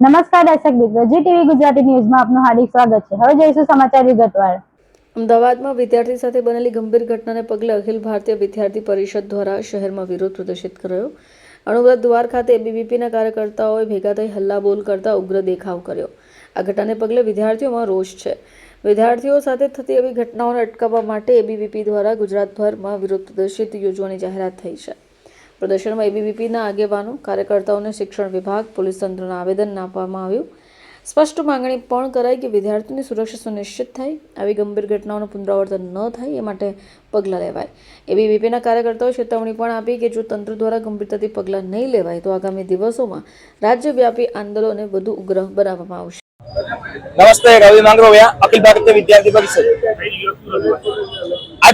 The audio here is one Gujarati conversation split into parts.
નમસ્કાર દર્શક મિત્રો, જી ટીવી ગુજરાતી ન્યૂઝમાં આપનું હાર્દિક સ્વાગત છે. હવે જોઈશું સમાચાર વિગતવાર. અમદાવાદમાં વિદ્યાર્થી સાથે બનેલી ગંભીર ઘટનાને પગલે અખિલ ભારતીય વિદ્યાર્થી પરિષદ દ્વારા શહેરમાં વિરોધ પ્રદર્શિત કરાયો. અણુવ્રત દ્વાર ખાતે એબીવીપીના કાર્યકર્તાઓએ ભેગા થઈ હલ્લાબોલ કરતા ઉગ્ર દેખાવ કર્યો. આ ઘટનાને પગલે વિદ્યાર્થીઓમાં રોષ છે. વિદ્યાર્થીઓ સાથે થતી એવી ઘટનાઓને અટકાવવા માટે એબીવીપી દ્વારા ગુજરાતભરમાં વિરોધ પ્રદર્શિત યોજવાની જાહેરાત થઈ છે. પ્રદર્શનમાં એબીવીપીના આગેવાનો, કાર્યકર્તાઓને શિક્ષણ વિભાગ, પોલીસ તંત્રના આવેદન આપવામાં આવ્યું. સ્પષ્ટ માંગણી પણ કરાઈ કે વિદ્યાર્થીઓની સુરક્ષા સુનિશ્ચિત થાય, આવી ગંભીર ઘટનાઓનું પુનરાવર્તન ન થાય, એ માટે પગલાં લેવાય. એબીવીપીના કાર્યકર્તાઓએ ચેતવણી પણ આપી કે જો તંત્ર દ્વારા ગંભીરતાથી પગલાં નહીં લેવાય, તો આગામી દિવસોમાં રાજ્યવ્યાપી આંદોલનને વધુ ઉગ્ર બનાવવામાં આવશે. નમસ્તે રવિ માંગરોવિયા. અખિલ ભારતીય વિદ્યાર્થી પરિષદ.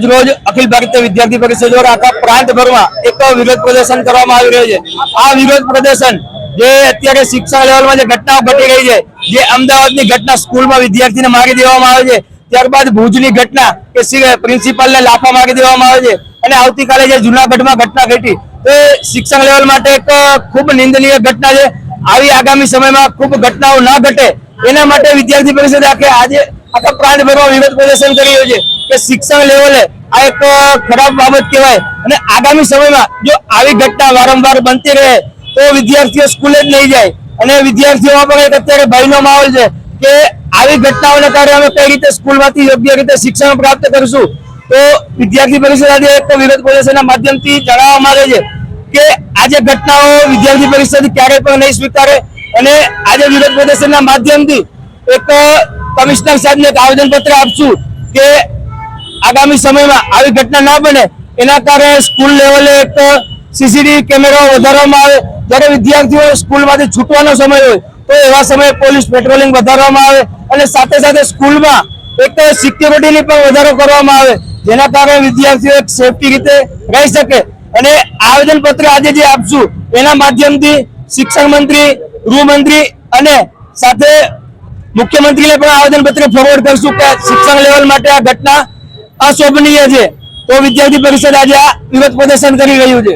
આજ રોજ અખિલ ભારતીય વિદ્યાર્થી પરિષદ દ્વારા આખા પ્રાંતભરમાં એક વિરોધ પ્રદર્શન કરવામાં આવી રહ્યું છે. આ વિરોધ પ્રદર્શન જે અત્યારે શિક્ષણ લેવલમાં જે ઘટનાઓ ઘટી રહી છે, જે અમદાવાદની ઘટના સ્કૂલમાં વિદ્યાર્થીને મારી દેવામાં આવે છે, ત્યારબાદ ભુજની ઘટના કે પ્રિન્સિપાલને લાફા મારી દેવામાં આવે છે અને આવતીકાલે જે જુનાગઢમાં ઘટના ઘટી એ શિક્ષણ લેવલ માટે એક ખૂબ નિંદનીય ઘટના છે. આવી આગામી સમયમાં ખૂબ ઘટનાઓ ના ઘટે, એના માટે વિદ્યાર્થી પરિષદ આખે આજે આખા પ્રાંતભરમાં વિરોધ પ્રદર્શન કરી રહ્યો છે કે શિક્ષણ લેવલે આ એક ખરાબ બાબત કહેવાય. અને આગામી સમયમાં જો આવી ઘટના વારંવાર બનતી રહે, તો વિદ્યાર્થીઓ સ્કૂલે જ નહીં જાય. અને વિદ્યાર્થીઓમાં પણ એક અત્યારે ભયનો માહોલ છે કે આવી ઘટનાઓને કારણે અમે કઈ રીતે સ્કૂલમાંથી યોગ્ય રીતે શિક્ષણ પ્રાપ્ત કરીશું. તો વિદ્યાર્થી પરિષદ આજે એક વિરોધ પ્રદર્શનના માધ્યમથી જણાવવામાં આવે છે કે આજે ઘટનાઓ વિદ્યાર્થી પરિષદ ક્યારેય પણ નહીં સ્વીકારે. અને આજે વિરોધ પ્રદર્શનના માધ્યમથી એક કમિશનર સાહેબને એક આવેદનપત્ર આપશું કે આગામી સમયમાં આવી ઘટના ના બને. એના કારણે સ્કૂલ લેવલે એક સીસીટીવી કેમેરા વધારવામાં આવે. જ્યારે વિદ્યાર્થીઓ સ્કૂલમાંથી છૂટવાનો સમય હોય, તો એવા સમયે પોલીસ પેટ્રોલિંગ વધારવામાં આવે અને સાથે સાથે સ્કૂલમાં એક સિક્યોરિટીની પણ વધારો કરવામાં આવે, જેના કારણે વિદ્યાર્થીઓ સેફટી રીતે રહી શકે. અને આવેદનપત્ર આજે જે આપશું, એના માધ્યમથી શિક્ષણ મંત્રી, ગૃહમંત્રી અને સાથે મુખ્યમંત્રીને પણ આવેદન પત્ર ફોરવર્ડ કરશું કે શિક્ષણ લેવલ માટે આ ઘટના અશોભનીય છે. તો વિદ્યાર્થી પરિષદ આજે આ વિરોધ પ્રદર્શન કરી રહ્યું છે.